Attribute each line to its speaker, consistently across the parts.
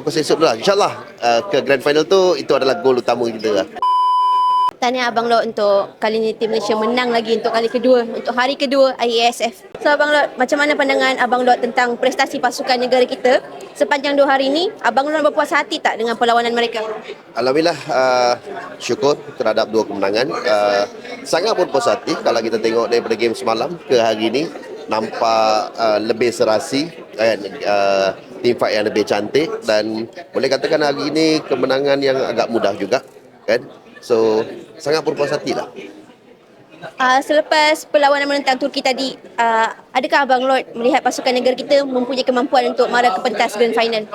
Speaker 1: fokus esok dulu lah. InsyaAllah uh, ke grand final tu itu adalah gol utama kita lah.
Speaker 2: Tahniah Abang Lot untuk kali ini tim Malaysia menang lagi untuk kali kedua, untuk hari kedua IASF. So Abang Lot, macam mana pandangan Abang Lot tentang prestasi pasukan negara kita sepanjang dua hari ini? Abang Lot berpuas hati tak dengan perlawanan mereka?
Speaker 1: Alhamdulillah uh, syukur terhadap dua kemenangan. Uh, sangat pun puas hati kalau kita tengok daripada game semalam ke hari ini nampak uh, lebih serasi kan uh, team fight yang lebih cantik dan boleh katakan hari ini kemenangan yang agak mudah juga kan. So sangat pun puas hati lah.
Speaker 2: Uh, selepas perlawanan menentang Turki tadi, uh, adakah Abang Lot melihat pasukan negara kita mempunyai kemampuan untuk mara ke pentas grand final?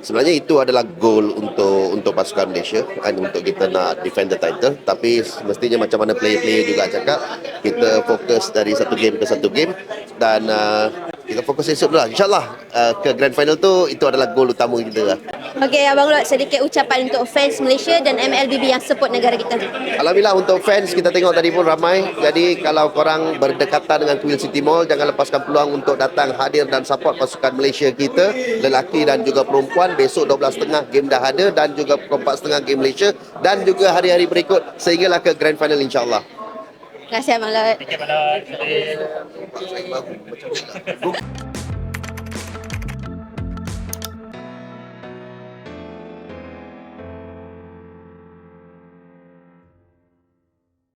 Speaker 1: Sebenarnya itu adalah goal untuk untuk pasukan Malaysia kan untuk kita nak defend the title tapi mestinya macam mana player-player juga cakap kita fokus dari satu game ke satu game dan uh, kita fokus esok dulu lah. InsyaAllah uh, ke grand final tu itu adalah goal utama kita lah.
Speaker 2: Okey, Abang Lot sedikit ucapan untuk fans Malaysia dan MLBB yang support negara kita.
Speaker 1: Alhamdulillah untuk fans kita tengok tadi pun ramai. Jadi kalau korang berdekatan dengan Queen City Mall jangan lepaskan peluang untuk datang hadir dan support pasukan Malaysia kita lelaki dan juga perempuan besok 12.30 game dah ada dan juga pukul 4.30 game Malaysia dan juga hari-hari berikut sehinggalah ke grand final insyaAllah.
Speaker 2: Terima kasih Abang Lot.
Speaker 3: Terima kasih.